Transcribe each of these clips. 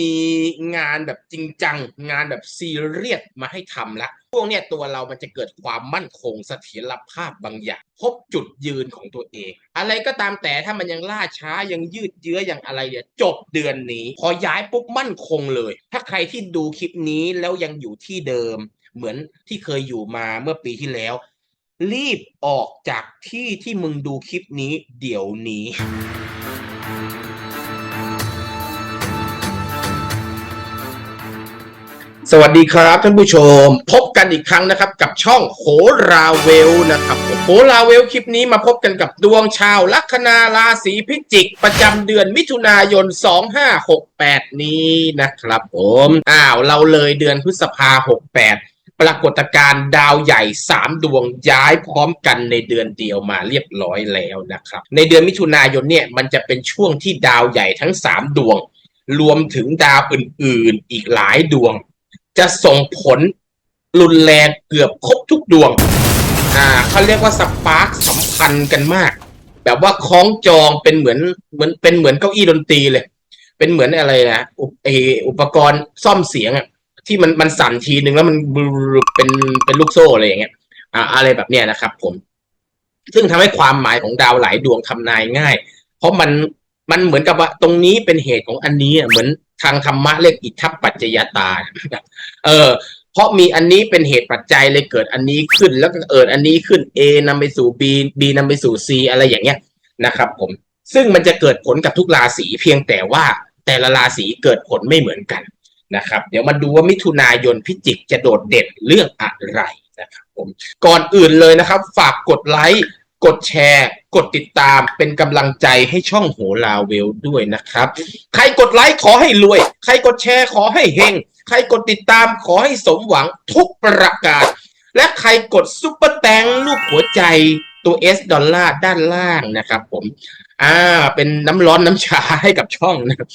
มีงานแบบจริงจัง งานแบบซีเรียสมาให้ทำละพวกเนี้ยตัวเรามันจะเกิดความมั่นคงเสถียรภาพบางอย่าง พบจุดยืนของตัวเอง อะไรก็ตามแต่ถ้ามันยังล่าช้ายังยืดเยื้ออย่างอะไรเนี่ยจบเดือนนี้ พอย้ายปุ๊บมั่นคงเลย ถ้าใครที่ดูคลิปนี้แล้วยังอยู่ที่เดิม เหมือนที่เคยอยู่มาเมื่อปีที่แล้ว รีบออกจากที่ที่มึงดูคลิปนี้เดี๋ยวนี้ สวัสดีครับท่านผู้ชม พบกันอีกครั้งนะครับ กับช่องโหราเวลนะครับโหราเวลคลิปนี้มาพบกันกับดวงชาวลัคนาราศีพิจิก ประจำเดือนมิถุนายน 2568 นี้นะครับผมอ้าวเราเลยเดือนพฤษภา 68ปรากฏการณ์ดาวใหญ่ 3 ดวงย้ายพร้อมกันในเดือนเดียวมาเรียบร้อยแล้วนะครับ ในเดือนมิถุนายนเนี่ยมันจะเป็นช่วงที่ดาวใหญ่ทั้ง 3 ดวง รวมถึงดาวอื่นๆ อีกหลายดวง จะส่งผลรุนแรงเกือบครบทุกดวง อ่าเขาเรียกว่าสปาร์คสัมพันธ์กันมาก แบบว่าคล้องจองเป็นเหมือนเหมือนเป็นเหมือนเก้าอี้ดนตรีเลย เป็นเหมือนอะไรนะอุปอ,อุปกรณ์ซ่อมเสียงอะที่มันมันสั่นทีหนึ่งแล้วมันเป็นเป็นลูกโซ่อะไรอย่างเงี้ย อ่า อะไรแบบเนี้ยนะครับ ผม ซึ่งทำให้ความหมายของดาวหลายดวงทำนายง่าย เพราะมันมันเหมือนกับว่าตรงนี้เป็นเหตุของอันนี้อะเหมือน ทางธรรมะเรียกอิทธปัจจยตา เออ เพราะมีอันนี้เป็นเหตุปัจจัยเลยเกิดอันนี้ขึ้น แล้วก็เกิดอันนี้ขึ้น A นำไปสู่ B B นำไปสู่ C อะไรอย่างเงี้ยนะครับ ผม ซึ่งมันจะเกิดผลกับทุกราศีเพียงแต่ว่าแต่ละราศีเกิดผลไม่เหมือนกันนะครับ เดี๋ยวมาดูว่ามิถุนายนพิจิกจะโดดเด่นเรื่องอะไรนะครับ ผม ก่อนอื่นเลยนะครับ ฝากกดไลค์ กดแชร์ กดติดตามเป็นกำลังใจให้ช่องโหราเวลด้วยนะครับ ใครกดไลค์ขอให้รวย ใครกดแชร์ขอให้เฮง ใครกดติดตามขอให้สมหวังทุกประการและใครกดซุปเปอร์แตงรูปหัวใจตัว S ดอลลาร์ด้านล่างนะครับผม อ่า เป็นน้ำร้อนน้ำชาให้กับช่องนะครับ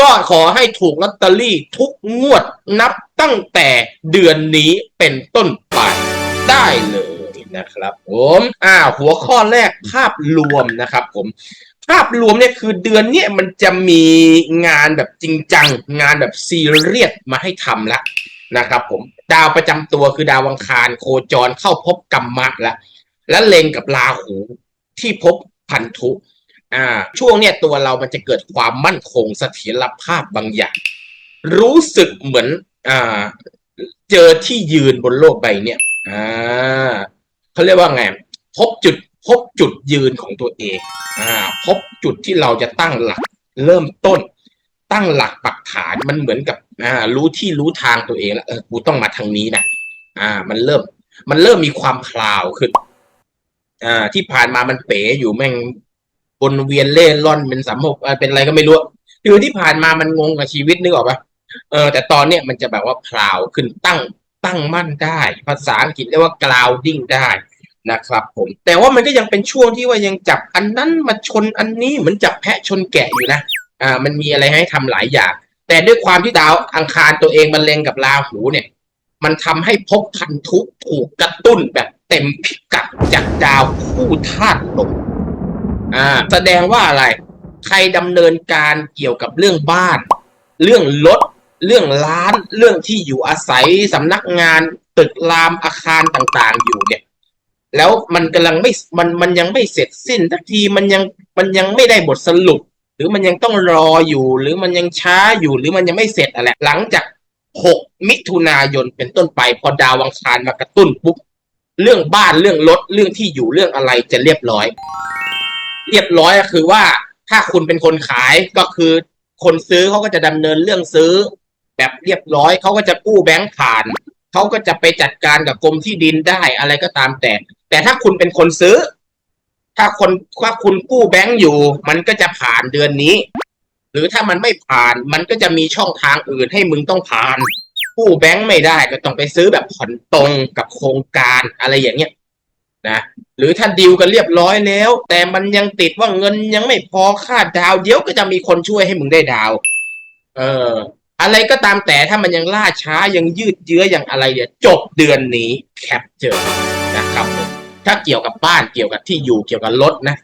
ก็ขอให้ถูกลอตเตอรี่ทุกงวดนับตั้งแต่เดือนนี้เป็นต้นไปได้เลย นะครับผมอ่าหัวข้อแรกภาพรวมนะครับผมภาพรวมเนี่ยคือเดือนเนี้ยมันจะมีงานแบบจริงจัง งานแบบซีเรียสมาให้ทำละนะครับผมดาวประจำตัวคือดาวอังคารโคจรเข้าพบกรรมะแล้วและเลงกับราหูที่พบพันธุอ่าช่วงเนี้ยตัวเรามันจะเกิดความมั่นคงเสถียรภาพบางอย่าง รู้สึกเหมือนอ่าเจอที่ยืนบนโลกใบเนี้ยอ่า เขาเรียกว่าไงพบจุดพบจุดยืนของตัวเองอ่าพบจุดที่เราจะตั้งหลักเริ่มต้น ตั้งหลักปักฐานมันเหมือนกับอ่ารู้ที่รู้ทางตัวเองแล้วเออกูต้องมาทางนี้นะอ่า มันเริ่ม มันเริ่มมีความพลาวขึ้นอ่าที่ผ่านมามันเป๋อยู่แม่งวนเวียนเล่ร่อนเป็นสามหกเอ่อเป็นอะไรก็ไม่รู้คือที่ผ่านมามันงงกับชีวิตนึกออกปะเออแต่ตอนเนี้ยมันจะแบบว่าพลาวขึ้นตั้ง ตั้งมั่นได้ ภาษาอังกฤษเรียกว่า grounding ได้นะครับผมแต่ว่ามันก็ยังเป็นช่วงที่ว่ายังจับอันนั้นมาชนอันนี้เหมือนจับแพะชนแกะอยู่นะอ่ามันมีอะไรให้ทำหลายอย่าง แต่ด้วยความที่ดาวอังคารตัวเองมันเล็งกับราหูเนี่ย มันทำให้พบพันธุถูกกระตุ้นแบบเต็มพิกัดจากดาวคู่ธาตุลมอ่าแสดงว่าอะไร ใครดำเนินการเกี่ยวกับเรื่องบ้าน เรื่องรถ เรื่องร้านเรื่องที่อยู่อาศัยสำนักงานตึกรามอาคารต่างๆ อยู่เนี่ย แล้วมันกำลังไม่มันมันยังไม่เสร็จสิ้นสักทีมันยังมันยังไม่ได้บทสรุป หรือมันยังต้องรออยู่ หรือมันยังช้าอยู่หรือมันยังไม่เสร็จอะไรหลังจาก6มิถุนายนเป็นต้นไป พอดาวอังคารมากระตุ้นปุ๊บเรื่องบ้านเรื่องรถเรื่องที่อยู่เรื่องอะไรจะเรียบร้อย เรียบร้อยก็คือว่าถ้าคุณเป็นคนขายก็คือ คนซื้อเขาก็จะดำเนินเรื่องซื้อ แบบเรียบร้อยเขาก็จะกู้แบงก์ผ่านเขาก็จะไปจัดการกับกรมที่ดินได้อะไรก็ตามแต่ แต่ถ้าคุณเป็นคนซื้อ ถ้าคนถ้าคุณกู้แบงก์อยู่ มันก็จะผ่านเดือนนี้ หรือถ้ามันไม่ผ่านมันก็จะมีช่องทางอื่นให้มึงต้องผ่านกู้แบงก์ไม่ได้ก็ต้องไปซื้อแบบผ่อนตรงกับโครงการอะไรอย่างเงี้ยนะหรือถ้าดีลกันเรียบร้อยแล้ว แต่มันยังติดว่าเงินยังไม่พอค่าดาว เดี๋ยวก็จะมีคนช่วยให้มึงได้ดาว เออ อะไรก็ตามแต่ถ้ามันยังล่าช้ายังยืดเยื้ออย่างอะไรเนี่ยจบเดือนนี้แคปเจอนะครับผมถ้าเกี่ยวกับบ้านเกี่ยวกับที่อยู่เกี่ยวกับรถนะ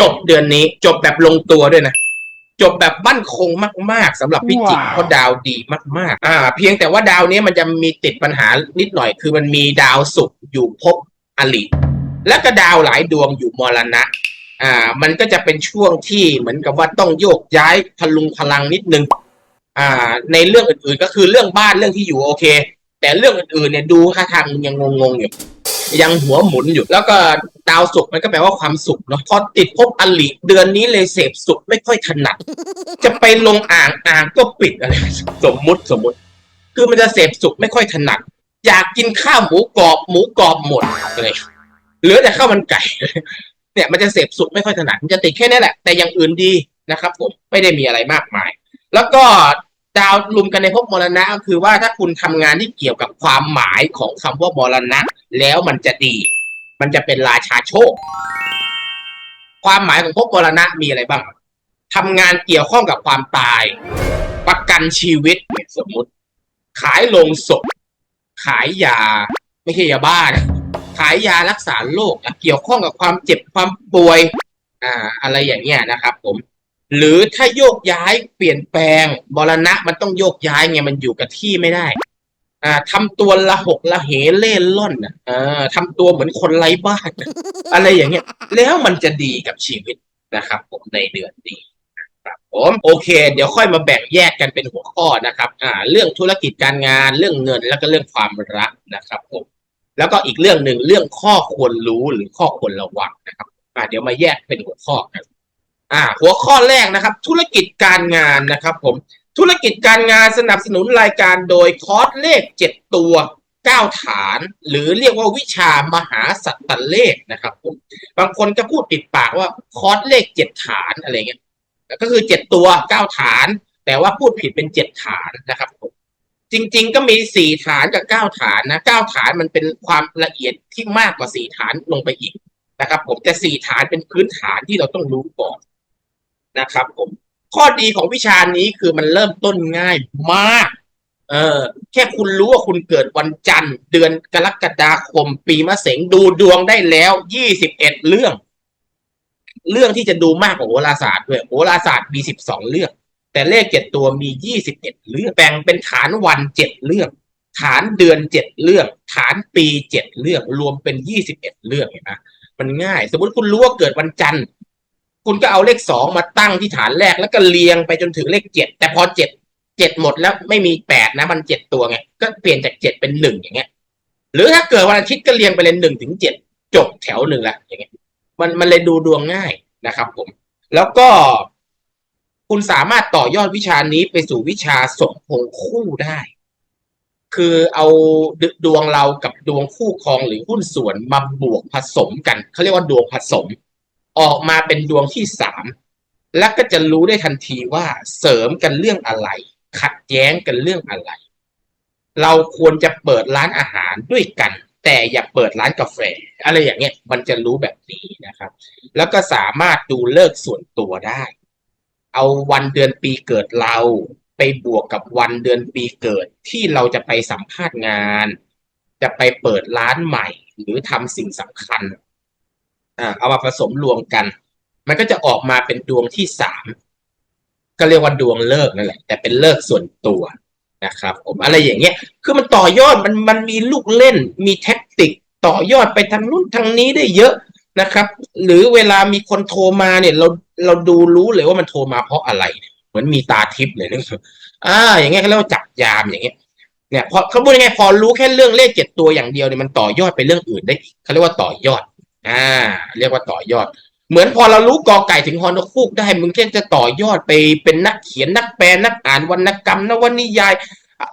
จบเดือนนี้จบแบบลงตัวด้วยนะจบแบบมั่นคงมาก ๆสำหรับพิจิกว้าวเพราะดาวดีมากๆ อ่า เพียงแต่ว่าดาวเนี้ยมันจะมีติดปัญหานิดหน่อย คือมันมีดาวศุกร์อยู่ภพอลิและก็ดาวหลายดวงอยู่มรณะ อ่า มันก็จะเป็นช่วงที่เหมือนกับว่าต้องโยกย้ายพลุงพลังนิดนึง อ่า ในเรื่องอื่นๆก็คือเรื่องบ้านเรื่องที่อยู่โอเค แต่เรื่องอื่นๆเนี่ยดูท่าทางยังงงๆอยู่ ยังหัวหมุนอยู่ แล้วก็ดาวศุกมันก็แปลว่าความสุขเนาะพอติดภพอลิเดือนนี้เลยเสพสุขไม่ค่อยถนัด จะไปลงอ่างอ่างก็ปิดอะไรสมมุติสมมุติ คือมันจะเสพสุขไม่ค่อยถนัด อยากกินข้าวหมูกรอบหมูกรอบหมดเลยเหลือแต่ข้าวมันไก่เนี่ยมันจะเสพสุขไม่ค่อยถนัดมันจะติดแค่นี้แหละแต่อย่างอื่นดีนะครับผมไม่ได้มีอะไรมากมาย แล้วก็ดาวลุมกันในภพมรณะก็คือว่าถ้าคุณทำงานที่เกี่ยวกับความหมายของคำว่ามรณะ แล้วมันจะดี มันจะเป็นราชาโชค ความหมายของภพมรณะมีอะไรบ้างทำงานเกี่ยวข้องกับความตาย ประกันชีวิตสมมุติ ขายโลงศพ ขายยา ไม่ใช่ยาบ้านะขายยารักษาโรคเกี่ยวข้องกับความเจ็บความป่วย อ่า อะไรอย่างเงี้ยนะครับ ผม หรือถ้าโยกย้ายเปลี่ยนแปลงบรณะมันต้องโยกย้ายไงมันอยู่กับที่ไม่ได้อ่าทำตัวละหกละเหเล่ล่อนอะอ่าทำตัวเหมือนคนไร้บ้านอะไรอย่างเงี้ย แล้วมันจะดีกับชีวิตนะครับ ผมในเดือนนี้ครับผมโอเค เดี๋ยวค่อยมาแบ่งแยกกันเป็นหัวข้อนะครับ อ่า เรื่องธุรกิจการงานเรื่องเงินแล้วก็เรื่องความรักนะครับผมแล้วก็อีกเรื่องหนึ่งเรื่องข้อควรรู้หรือข้อควรระวังนะครับ อ่าเดี๋ยวมาแยกเป็นหัวข้อกัน อ่าหัวข้อแรกนะครับ ธุรกิจการงานนะครับผมธุรกิจการงานสนับสนุนรายการโดยคอร์สเลขเจ็ดตัวเก้าฐาน หรือเรียกว่าวิชามหาสัตตเลขนะครับผมบางคนก็พูดติดปากว่าคอร์สเลขเจ็ดฐานอะไรเงี้ยก็คือเจ็ดตัวเก้าฐาน แต่ว่าพูดผิดเป็นเจ็ดฐานนะครับผมจริง ๆ ก็มีสี่ฐานกับเก้าฐานนะเก้าฐานมันเป็นความละเอียดที่มากกว่าสี่ฐานลงไปอีกนะครับ ผมแต่สี่ฐานเป็นพื้นฐานที่เราต้องรู้ก่อน นะครับผมข้อดีของวิชานี้คือมันเริ่มต้นง่ายมาก เออ แค่คุณรู้ว่าคุณเกิดวันจันทร์ เดือนกรกฎาคม ปีมะเสงดูดวงได้แล้วยี่สิบเอ็ดเรื่อง เรื่องที่จะดูมากกว่าโหราศาสตร์ด้วยโหราศาสตร์มีสิบสองเรื่อง แต่เลขเจ็ดตัวมียี่สิบเอ็ดเรื่องแบ่งเป็นฐานวันเจ็ดเรื่อง ฐานเดือนเจ็ดเรื่อง ฐานปีเจ็ดเรื่อง รวมเป็นยี่สิบเอ็ดเรื่องเห็นไหมมันง่าย สมมติคุณรู้ว่าเกิดวันจันทร์ คุณก็เอาเลขสองมาตั้งที่ฐานแรกแล้วก็เรียงไปจนถึงเลขเจ็ดแต่พอเจ็ดเจ็ดหมดแล้วไม่มีแปดนะมันเจ็ดตัวไงก็เปลี่ยนจากเจ็ดเป็นหนึ่งอย่างเงี้ย หรือถ้าเกิดวันอาทิตย์ก็เรียงไปเลยหนึ่งถึงเจ็ดจบแถวหนึ่งละอย่างเงี้ย มันมันเลยดูดวงง่ายนะครับ ผม แล้วก็คุณสามารถต่อยอดวิชานี้ไปสู่วิชาสมพงษ์คู่ได้ คือเอาดดวงเรากับดวงคู่ครองหรือหุ้นส่วนมาบวกผสมกันเขาเรียกว่าดวงผสม ออกมาเป็นดวงที่สามแล้วก็จะรู้ได้ทันทีว่าเสริมกันเรื่องอะไร ขัดแย้งกันเรื่องอะไร เราควรจะเปิดร้านอาหารด้วยกัน แต่อย่าเปิดร้านกาแฟ อะไรอย่างเงี้ยมันจะรู้แบบนี้นะครับ แล้วก็สามารถดูเลิกส่วนตัวได้ เอาวันเดือนปีเกิดเราไปบวกกับวันเดือนปีเกิดที่เราจะไปสัมภาษณ์งาน จะไปเปิดร้านใหม่ หรือทำสิ่งสำคัญ เอามาผสมรวมกัน มันก็จะออกมาเป็นดวงที่สามก็เรียกว่าดวงเลิกนั่นแหละ แต่เป็นเลิกส่วนตัวนะครับผมอะไรอย่างเงี้ย คือมันต่อยอดมันมันมีลูกเล่น มีแท็กติก ต่อยอดไปทางนู้นทางนี้ได้เยอะนะครับ หรือเวลามีคนโทรมาเนี่ยเราเราดูรู้เลยว่ามันโทรมาเพราะอะไร เหมือนมีตาทิพย์เลยนะครับอ่า อย่างเงี้ยเขาเรียกว่าจับยามอย่างเงี้ยเนี่ยพอเขาพูดยังไงพอรู้แค่เรื่องเลขเจ็ดตัวอย่างเดียวเนี่ยมันต่อยอดไปเรื่องอื่นได้อีกเขาเรียกว่าต่อยอด อ่า เรียกว่าต่อยอด เหมือนพอเรารู้กอไก่ถึงฮอนคูกได้มึงแค่จะต่อยอดไปเป็นนักเขียนนักแปลนักอ่านวรรณกรรมนวนิยาย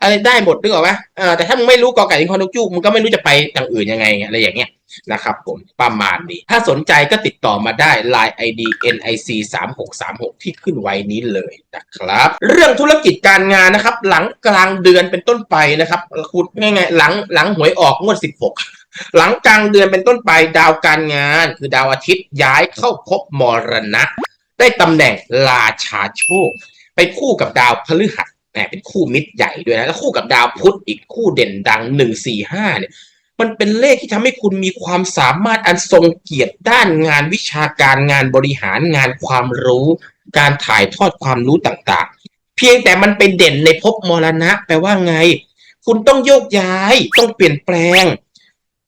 อะไรได้หมดนึกออกไหมเออแต่ถ้ามึงไม่รู้กอไก่ถึงฮอนคูกมึงก็ไม่รู้จะไปทางอื่นยังไงอะไรอย่างเงี้ยนะครับผมประมาณนี้ ถ้าสนใจก็ติดต่อมาได้ Line ID NIC 3 6 3 6ที่ขึ้นไว้นี้เลยนะครับ เรื่องธุรกิจการงานนะครับ หลังกลางเดือนเป็นต้นไปนะครับคุณง่ายๆหลังหลังหวยออกงวด 16 หลังกลางเดือนเป็นต้นไปดาวการงาน คือดาวอาทิตย์ย้ายเข้าภพมรณะ ได้ตำแหน่งราชาโชค ไปคู่กับดาวพฤหัสแหมเป็นคู่มิตรใหญ่ด้วยนะแล้วคู่กับดาวพุธอีกคู่เด่นดังหนึ่งสี่ห้าเนี่ยมันเป็นเลขที่ทำให้คุณมีความสามารถอันทรงเกียรติด้านงานวิชาการงานบริหารงานความรู้ การถ่ายทอดความรู้ต่างๆ เพียงแต่มันไปเด่นในภพมรณะแปลว่าไง คุณต้องโยกย้ายต้องเปลี่ยนแปลง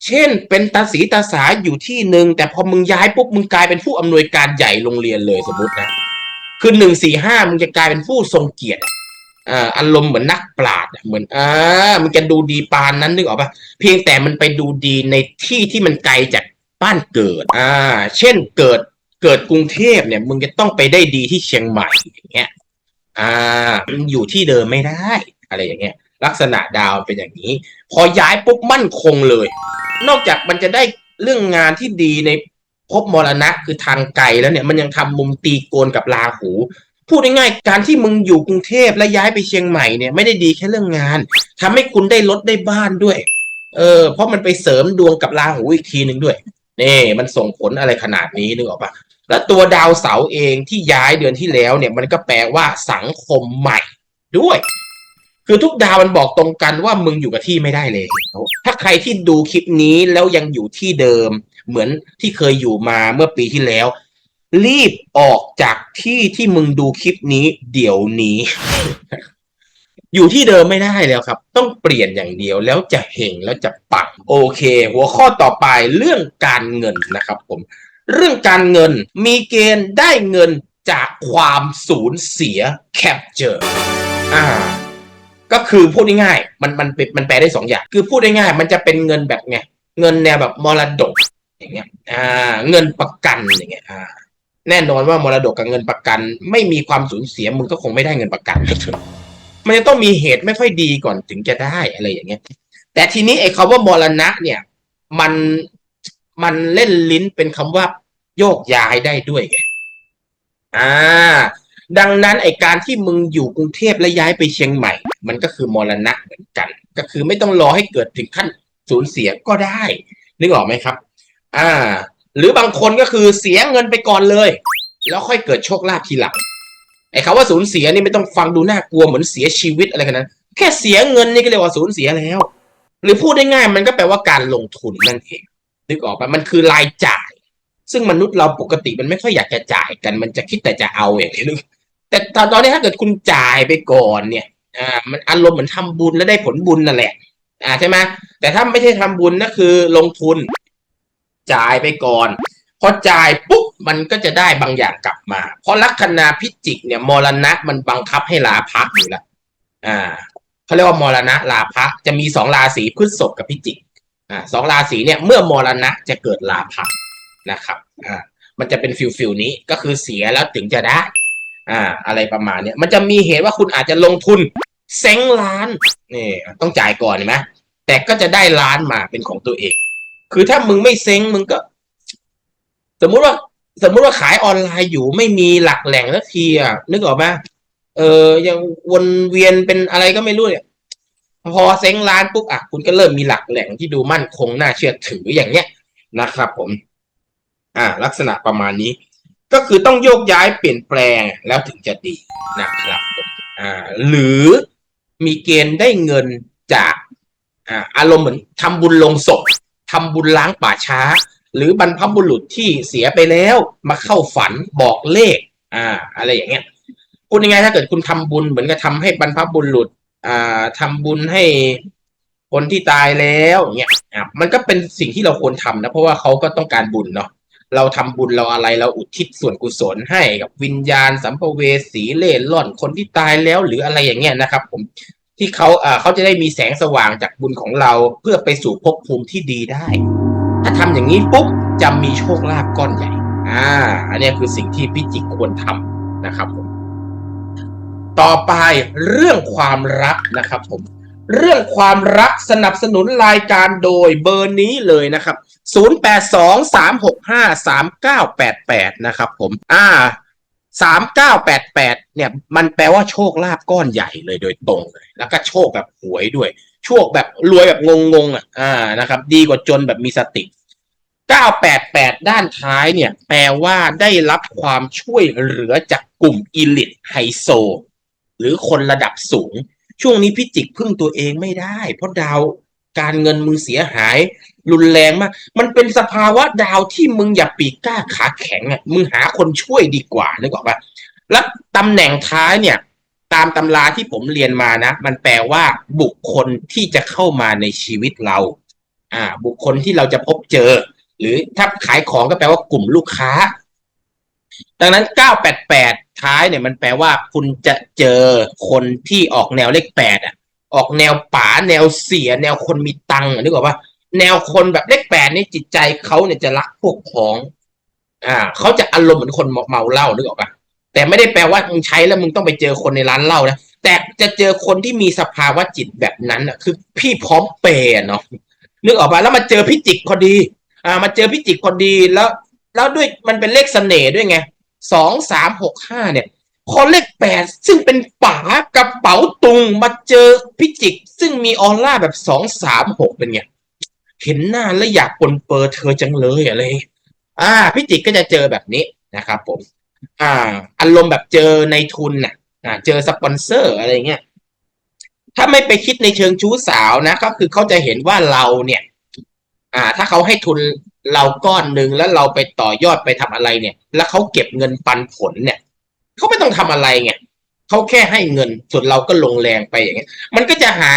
เช่น เป็นตาสีตาสาอยู่ที่หนึ่งแต่พอมึงย้ายปุ๊บมึงกลายเป็นผู้อำนวยการใหญ่โรงเรียนเลยสมมตินะคือหนึ่งสี่ห้ามึงจะกลายเป็นผู้ทรงเกียรติอารมณ์เหมือนนักปราชญ์เหมือนอ่ามันจะดูดีปานนั้นนึกออกปะเพียงแต่มันไปดูดีในที่ที่มันไกลจากบ้านเกิด อ่า เช่นเกิดเกิดกรุงเทพเนี่ย มึงจะต้องไปได้ดีที่เชียงใหม่อย่างเงี้ย อ่ามันอยู่ที่เดิมไม่ได้ อะไรอย่างเงี้ย ลักษณะดาวเป็นอย่างนี้ พอย้ายปุ๊บมั่นคงเลย นอกจากมันจะได้เรื่องงานที่ดีในภพมรณะคือทางไกลแล้วเนี่ยมันยังทำมุมตีโกนกับราหู พูดง่ายๆการที่มึงอยู่กรุงเทพและย้ายไปเชียงใหม่เนี่ยไม่ได้ดีแค่เรื่องงานทำให้คุณได้รถได้บ้านด้วย เออ เพราะมันไปเสริมดวงกับราหูอีกทีหนึ่งด้วยนี่มันส่งผลอะไรขนาดนี้นึกออกปะแล้วตัวดาวเสาเองที่ย้ายเดือนที่แล้วเนี่ยมันก็แปลว่าสังคมใหม่ด้วย คือทุกดาวมันบอกตรงกันว่ามึงอยู่กับที่ไม่ได้เลยถ้าใครที่ดูคลิปนี้แล้วยังอยู่ที่เดิม เหมือนที่เคยอยู่มาเมื่อปีที่แล้ว รีบออกจากที่ที่มึงดูคลิปนี้ เดี๋ยวนี้ อยู่ที่เดิมไม่ได้แล้วครับ ต้องเปลี่ยนอย่างเดียวแล้วจะเห็งแล้วจะปังโอเค หัวข้อต่อไปเรื่องการเงินนะครับ ผม เรื่องการเงินมีเกณฑ์ได้เงินจากความสูญเสีย capture อ่า ก็คือพูดง่ายๆมันมันปมันแปลได้สองอย่าง คือพูดง่ายๆมันจะเป็นเงินแบบไงเงินแนวแบบมรดกอย่างเงี้ยอ่าเงินประกันอย่างเงี้ยอ่าแน่นอนว่ามรดกกับเงินประกัน ไม่มีความสูญเสียมึงก็คงไม่ได้เงินประกัน มันจะต้องมีเหตุไม่ค่อยดีก่อนถึงจะได้อะไรอย่างเงี้ย แต่ทีนี้ไอ้คำว่ามรณะเนี่ย มันมันเล่นลิ้นเป็นคำว่าโยกย้ายได้ด้วยไงอ่า ดังนั้นไอการที่มึงอยู่กรุงเทพและย้ายไปเชียงใหม่ มันก็คือมรณะเหมือนกัน ก็คือไม่ต้องรอให้เกิดถึงขั้นสูญเสียก็ได้นึกออกไหมครับ อ่า หรือบางคนก็คือเสียเงินไปก่อนเลย แล้วค่อยเกิดโชคลาภทีหลังไอ้คำว่าสูญเสียนี่ไม่ต้องฟังดูน่ากลัวเหมือนเสียชีวิตอะไรกันนะแค่เสียเงินนี่ก็เรียกว่าสูญเสียแล้ว หรือพูดได้ง่ายมันก็แปลว่าการลงทุนนั่นเองนึกออกปะมันคือรายจ่าย ซึ่งมนุษย์เราปกติมันไม่ค่อยอยากจะจ่ายกัน มันจะคิดแต่จะเอาอย่างนี้นึกแต่ตอนนี้ถ้าเกิดคุณจ่ายไปก่อนเนี่ย อ่ามันอารมณ์เหมือนทำบุญแล้วได้ผลบุญนั่นแหละ อ่าใช่ไหมแต่ถ้าไม่ใช่ทำบุญนั่นคือลงทุน จ่ายไปก่อนพอจ่ายปุ๊บมันก็จะได้บางอย่างกลับมา เพราะลัคนาพิจิกเนี่ยมรณะมันบังคับให้ลาพักอยู่แล้วอ่าเขาเรียกว่ามรณะลาพักจะมีสองราศีพฤษภกับพิจิกอ่าสองราศีเนี่ยเมื่อมรณะจะเกิดลาพักนะครับอ่ามันจะเป็นฟิลฟิลนี้ก็คือเสียแล้วถึงจะได้อ่า อะไรประมาณเนี้ยมันจะมีเหตุว่าคุณอาจจะลงทุน เซ้งล้านนี่ต้องจ่ายก่อนเห็นไหมแต่ก็จะได้ล้านมาเป็นของตัวเอง คือถ้ามึงไม่เซ้งมึงก็ สมมุติว่าสมมุติว่าขายออนไลน์อยู่ไม่มีหลักแหล่งสักทีอะนึกออกไหมเออ ยังวนเวียนเป็นอะไรก็ไม่รู้เนี่ยพอเซ้งร้านปุ๊บอะคุณก็เริ่มมีหลักแหล่งที่ดูมั่นคงน่าเชื่อถืออย่างเงี้ยนะครับ ผม อ่า ลักษณะประมาณนี้ ก็คือต้องโยกย้ายเปลี่ยนแปลงแล้วถึงจะดีนะครับผมอ่า หรือ มีเกณฑ์ได้เงินจากอารมณ์เหมือนทำบุญลงศพทำบุญล้างป่าช้า หรือบรรพบุรุษที่เสียไปแล้วมาเข้าฝันบอกเลข อ่า อะไรอย่างเงี้ยพูดยังไงถ้าเกิดคุณทำบุญเหมือนกับทำให้บรรพบุรุษ อ่าทำบุญให้คนที่ตายแล้วเงี้ยมันก็เป็นสิ่งที่เราควรทำนะ เพราะว่าเขาก็ต้องการบุญเนาะ เราทำบุญเราอะไรเราอุทิศส่วนกุศลให้กับวิญญาณสัมภเวสีเล่ร่อนคนที่ตายแล้วหรืออะไรอย่างเงี้ยนะครับ ผมที่เขาอ่าเขาจะได้มีแสงสว่างจากบุญของเราเพื่อไปสู่ภพภูมิที่ดีได้ ถ้าทำอย่างนี้ปุ๊บจะมีโชคลาภก้อนใหญ่ อ่า อันนี้คือสิ่งที่พิจิกควรทำนะครับผม ต่อไปเรื่องความรักนะครับผม เรื่องความรักสนับสนุนรายการโดยเบอร์นี้เลยนะครับ 0823653988 นะครับผม อ่า 3988 เนี่ย มันแปลว่าโชคลาภก้อนใหญ่เลยโดยตรงเลย แล้วก็โชคแบบหวยด้วย โชคแบบรวยแบบงงๆอะ อ่า นะครับ ดีกว่าจนแบบมีสติ 988 ด้านท้ายเนี่ย แปลว่าได้รับความช่วยเหลือจากกลุ่มอีลิทไฮโซ หรือคนระดับสูง ช่วงนี้พิจิกพึ่งตัวเองไม่ได้ เพราะดาวการเงินมึงเสียหาย รุนแรงมาก มันเป็นสภาวะดาวที่มึงอย่าปีกกล้าขาแข็งอะมึงหาคนช่วยดีกว่านึกออกปะแล้วตำแหน่งท้ายเนี่ย ตามตำราที่ผมเรียนมานะ มันแปลว่าบุคคลที่จะเข้ามาในชีวิตเรา อ่า บุคคลที่เราจะพบเจอ หรือถ้าขายของก็แปลว่ากลุ่มลูกค้า ดังนั้น 988 ท้ายเนี่ยมันแปลว่าคุณจะเจอคนที่ออกแนวเลขแปดอะ ออกแนวป๋าแนวเสีย แนวคนมีตังค์นึกออกปะแนวคนแบบเลขแปดนี่จิตใจเขาเนี่ยจะรักพวกพ้อง อ่าเขาจะอารมณ์เหมือนคนเมาเหล้านึกออกปะแต่ไม่ได้แปลว่ามึงใช้แล้วมึงต้องไปเจอคนในร้านเหล้านะแต่จะเจอคนที่มีสภาวะจิตแบบนั้นอะ คือพี่พร้อมเปย์เนาะนึกออกปะแล้วมาเจอพี่จิกพอดี อ่ามาเจอพี่จิกพอดีแล้ว แล้วด้วยมันเป็นเลขเสน่ห์ด้วยไงสองสามหกห้าเนี่ยพอเลขแปดซึ่งเป็นป๋ากระเป๋าตุงมาเจอพิจิก ซึ่งมีออร่าแบบสองสามหกเป็นไงเห็นหน้าแล้วอยากปนเปอร์เธอจังเลยอะไรอ่าพิจิกก็จะเจอแบบนี้นะครับผม อ่า อารมณ์แบบเจอในทุนน่ะอ่าเจอสปอนเซอร์อะไรเงี้ยถ้าไม่ไปคิดในเชิงชู้สาวนะ ก็คือเขาจะเห็นว่าเราเนี่ย อ่า ถ้าเขาให้ทุน เราก้อนหนึ่งแล้วเราไปต่อยอดไปทำอะไรเนี่ย แล้วเขาเก็บเงินปันผลเนี่ยเขาไม่ต้องทำอะไรไงเขาแค่ให้เงินส่วนเราก็ลงแรงไปอย่างเงี้ย มันก็จะหา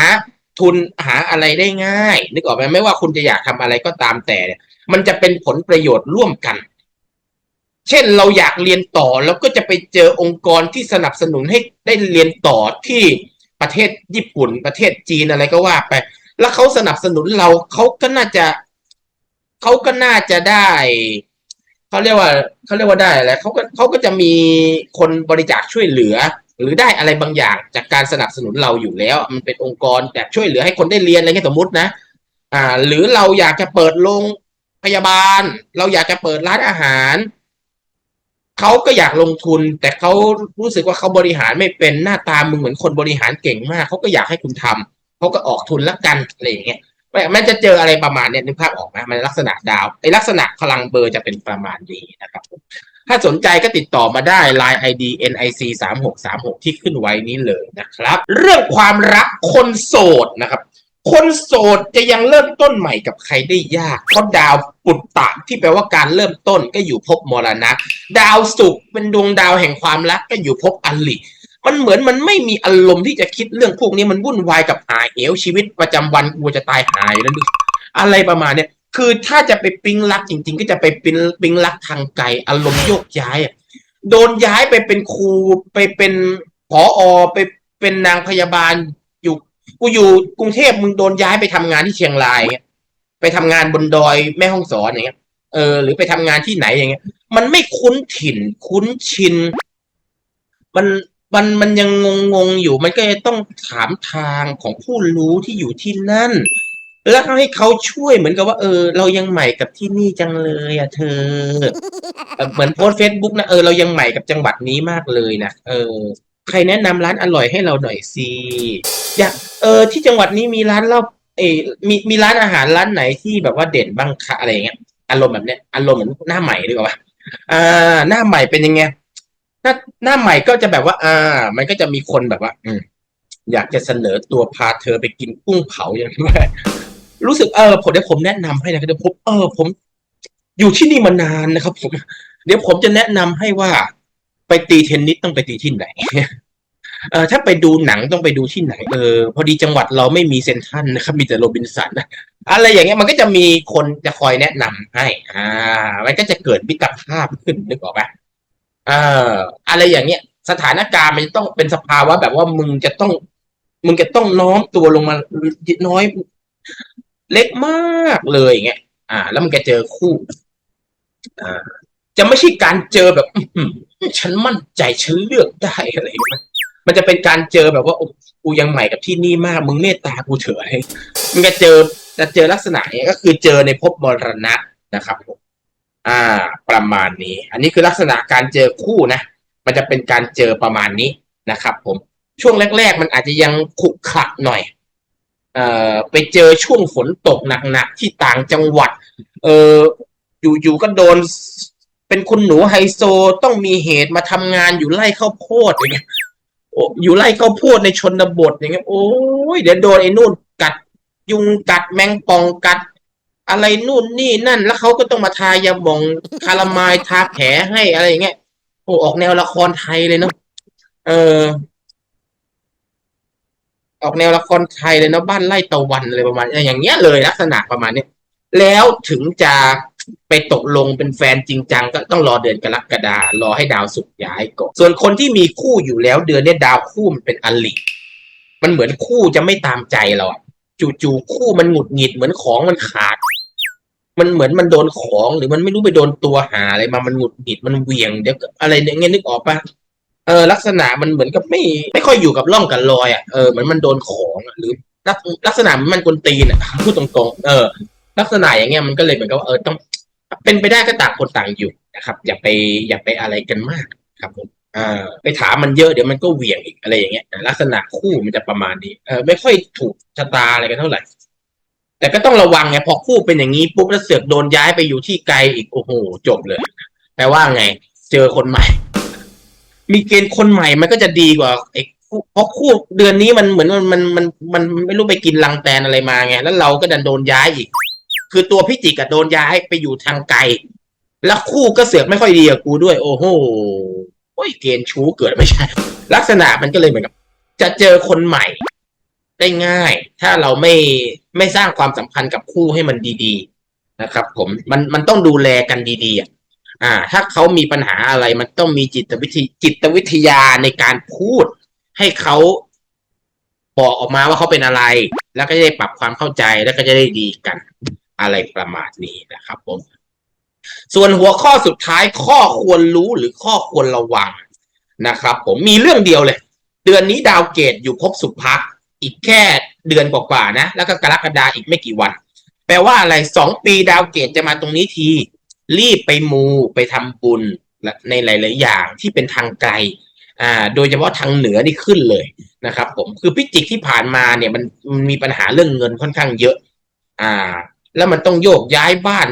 ทุนหาอะไรได้ง่าย นึกออกไหมไม่ว่าคุณจะอยากทำอะไรก็ตามแต่เนี่ย มันจะเป็นผลประโยชน์ร่วมกัน เช่นเราอยากเรียนต่อแล้วก็จะไปเจอองค์กรที่สนับสนุนให้ได้เรียนต่อที่ประเทศญี่ปุ่น ประเทศจีนอะไรก็ว่าไป แล้วเขาสนับสนุนเราเขาก็น่าจะ เขาก็น่าจะได้เขาเรียกว่าเขาเรียกว่าได้อะไรเขาก็เขาก็จะมีคนบริจาคช่วยเหลือ หรือได้อะไรบางอย่างจากการสนับสนุนเราอยู่แล้ว มันเป็นองค์กรแบบช่วยเหลือให้คนได้เรียนอะไรเงี้ยสมมตินะ อ่า หรือเราอยากจะเปิดโรงพยาบาล เราอยากจะเปิดร้านอาหารเขาก็อยากลงทุน แต่เขารู้สึกว่าเขาบริหารไม่เป็นหน้าตามึงเหมือนคนบริหารเก่งมากเขาก็อยากให้คุณทำเขาก็ออกทุนละกันอะไรอย่างเงี้ย แมันจะเจออะไรประมาณเนี้ยนึกภาพออกไหมมันลักษณะดาวไอลักษณะพลังเบอร์จะเป็นประมาณนี้นะครับ ถ้าสนใจก็ติดต่อมาได้ Line ID NIC 3 6 3 6ที่ขึ้นไว้นี้เลยนะครับ เรื่องความรักคนโสดนะครับ คนโสดจะยังเริ่มต้นใหม่กับใครได้ยาก เพราะดาวปุตตะที่แปลว่าการเริ่มต้นก็อยู่ภพมรณะ ดาวศุกร์เป็นดวงดาวแห่งความรักก็อยู่ภพอลิ มันเหมือนมันไม่มีอารมณ์ที่จะคิดเรื่องพวกนี้มันวุ่นวายกับหาเหวชีวิตประจำวันกลัวจะตายหายแล้วดูอะไรประมาณเนี้ยคือถ้าจะไปปิ๊งรักจริง ๆ ก็จะไปปิ๊งปิ๊งรักทางไกลอารมณ์โยกย้ายอะโดนย้ายไปเป็นครูไปเป็นผออไปเป็นนางพยาบาลอยู่กูอยู่กรุงเทพมึงโดนย้ายไปทำงานที่เชียงรายเงี้ยไปทำงานบนดอยแม่ห้องสอนอย่างเงี้ยเออ หรือไปทำงานที่ไหนอย่างเงี้ย มันไม่คุ้นถิ่น คุ้นชิน มัน มันมันยังงงงๆอยู่มันก็จะต้องถามทางของผู้รู้ที่อยู่ที่นั่น แล้วให้เขาช่วยเหมือนกับว่า เออ เรายังใหม่กับที่นี่จังเลยอะเธอเออเหมือนโพสเฟซบุ๊กนะเออเรายังใหม่กับจังหวัดนี้มากเลยนะเออ ใครแนะนำร้านอร่อยให้เราหน่อยสิอยากเออ ที่จังหวัดนี้มีร้านเหล้าเออมีมีร้านอาหารร้านไหนที่แบบว่าเด่นบ้างคะอะไรเงี้ยอารมณ์แบบเนี้ยอารมณ์เหมือนหน้าใหม่ดีกว่าอ่าหน้าใหม่เป็นยังไง หน้าหน้าใหม่ก็จะแบบว่า อ่า มันก็จะมีคนแบบว่า อืมอยากจะเสนอตัวพาเธอไปกินกุ้งเผาอย่างนี้รู้สึกเออผมเดี๋ยวผมแนะนำให้นะครับเดี๋ยวผมเออผม อยู่ที่นี่มานานนะครับ ผม เดี๋ยวผมจะแนะนำให้ว่า ไปตีเทนนิสต้องไปตีที่ไหนเออถ้าไปดูหนังต้องไปดูที่ไหนเออพอดีจังหวัดเราไม่มีเซนทันนะครับ มีแต่โรบินสันอะไรอย่างเงี้ยมันก็จะมีคนจะคอยแนะนำให้ อ่า มันก็จะเกิดมิตรภาพขึ้นนึกออกไหม เอ่ออะไรอย่างเงี้ย สถานการณ์มันจะต้องเป็นสภาวะแบบว่ามึงจะต้อง มึงจะต้องน้อมตัวลงมาน้อย เล็กมากเลยอย่างเงี้ยอ่า แล้วมันก็เจอคู่ อ่า จะไม่ใช่การเจอแบบฉันมั่นใจฉันเลือกได้อะไรอย่างเงี้ยมันจะเป็นการเจอแบบว่าโอ้กูยังใหม่กับที่นี่มาก มึงเมตตากูเถอะอะไรมันจะเจอจะเจอลักษณะเนี้ยก็คือเจอในภพมรณะนะครับผม อ่า ประมาณนี้ อันนี้คือลักษณะการเจอคู่นะ มันจะเป็นการเจอประมาณนี้นะครับ ผม ช่วงแรก ๆ มันอาจจะยังขรุขระหน่อย เอ่อ ไปเจอช่วงฝนตกหนักๆที่ต่างจังหวัด เอออยู่ๆก็โดน เป็นคุณหนูไฮโซต้องมีเหตุมาทำงานอยู่ไร่ข้าวโพดอย่างเงี้ยโอ้อยู่ไร่ข้าวโพดในชนบทอย่างเงี้ย โอ้ยเดี๋ยวโดนไอ้นู่นกัด ยุงกัดแมงป่องกัด อะไรนู่นนี่นั่น แล้วเขาก็ต้องมาทายาหมองคารามายทาแผลให้อะไรอย่างเงี้ยโอ้ออกแนวละครไทยเลยเนาะเออ ออกแนวละครไทยเลยเนาะบ้านไร่ตะวันอะไรประมาณอย่างเงี้ยเลยลักษณะประมาณเนี้ยแล้วถึงจะไปตกลงเป็นแฟนจริงจังก็ต้องรอเดือนกรกฎารอให้ดาวสุกย้ายก่อนส่วนคนที่มีคู่อยู่แล้วเดือนเนี้ยดาวคู่มันเป็นอลิมันเหมือนคู่จะไม่ตามใจเราอะจู่ๆคู่มันหงุดหงิดเหมือนของมันขาด มันเหมือนมันโดนของหรือมันไม่รู้ไปโดนตัวหาอะไรมามันหงุดหงิดมันเหวี่ยงเดี๋ยวก็อะไรเนี่ยเงี้ยนึกออกปะเออลักษณะมันเหมือนกับไม่ไม่ค่อยอยู่กับร่องกับรอยอะเออเหมือนมันโดนของหรือลักลักษณะมันกวนตีนอะพูดตรงๆ เออ ลักษณะอย่างเงี้ยมันก็เลยเหมือนกับเออต้อง เป็นไปได้ก็ต่างคนต่างอยู่นะครับ อย่าไปอย่าไปอะไรกันมากครับผมเอ่าไปถามมันเยอะเดี๋ยวมันก็เหวี่ยงอีกอะไรอย่างเงี้ยลักษณะคู่มันจะประมาณนี้เออไม่ค่อยถูกชะตาอะไรกันเท่าไหร่ แต่ก็ต้องระวังไงพอคู่เป็นอย่างนี้ปุ๊บแล้วเสือกโดนย้ายไปอยู่ที่ไกลอีกโอ้โหจบเลย แปลว่าไง เจอคนใหม่ มีเกณฑ์คนใหม่มันก็จะดีกว่าไอ้เพราะคู่เดือนนี้มันเหมือนมันมันมันมันไม่รู้ไปกินรังแตนอะไรมาไงแล้วเราก็ดันโดนย้ายอีก คือตัวพิจิกอะโดนย้ายไปอยู่ทางไกล แล้วคู่ก็เสือกไม่ค่อยดีกับกูด้วย โอ้โหโอ้ยเกณฑ์ชู้เกิดไม่ใช่ ลักษณะมันก็เลยเหมือนกับ จะเจอคนใหม่ ได้ง่าย ถ้าเราไม่ไม่สร้างความสัมพันธ์กับคู่ให้มันดี ๆ นะครับ ผมมันมันต้องดูแลกันดีๆอ่า ถ้าเขามีปัญหาอะไรมันต้องมีจิตวิทจิตวิทยาในการพูด ให้เขาบอกออกมาว่าเขาเป็นอะไร แล้วก็จะได้ปรับความเข้าใจแล้วก็จะได้ดีกันอะไรประมาณนี้นะครับ ผม ส่วนหัวข้อสุดท้ายข้อควรรู้หรือข้อควรระวังนะครับ ผมมีเรื่องเดียวเลย เดือนนี้ดาวเกตอยู่ภพสุภะ อีกแค่เดือนกว่าๆนะ แล้วก็กรกฎาอีกไม่กี่วัน แปลว่าอะไรสองปีดาวเกตจะมาตรงนี้ที รีบไปมูไปทำบุญในหลาย ๆ อย่างที่เป็นทางไกลอ่า โดยเฉพาะทางเหนือนี่ขึ้นเลยนะครับผมคือพิจิกที่ผ่านมาเนี่ยมันมันมีปัญหาเรื่องเงินค่อนข้างเยอะ อ่า แล้วมันต้องโยกย้ายบ้าน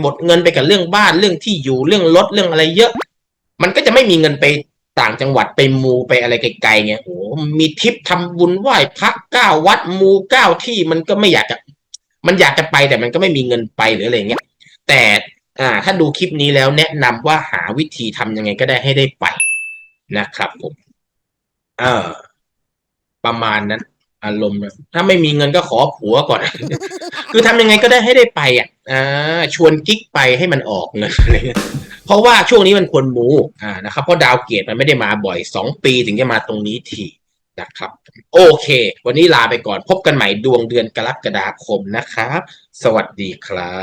หมดเงินไปกับเรื่องบ้านเรื่องที่อยู่เรื่องรถเรื่องอะไรเยอะ มันก็จะไม่มีเงินไป ต่างจังหวัดไปมูไปอะไรไกลๆไงโอ้มีทริปทำบุญไหว้พระเก้าวัดมูเก้าที่มันก็ไม่อยากจะ มันอยากจะไปแต่มันก็ไม่มีเงินไปหรืออะไรเงี้ย แต่อ่า ถ้าดูคลิปนี้แล้วแนะนำว่าหาวิธีทำยังไงก็ได้ให้ได้ไปนะครับผม เออ ประมาณนั้น อารมณ์ถ้าไม่มีเงินก็ขอผัวก่อน คือทำยังไงก็ได้ให้ได้ไปอะอ่าชวนกิ๊กไปให้มันออกเงินเงี้ยเพราะว่าช่วงนี้มันควรมูอ่านะครับเพราะดาวเกตมันไม่ได้มาบ่อยสองปีถึงจะมาตรงนี้ทีนะครับ โอเค วันนี้ลาไปก่อนพบกันใหม่ดวงเดือนกรกฎาคมนะครับ สวัสดีครั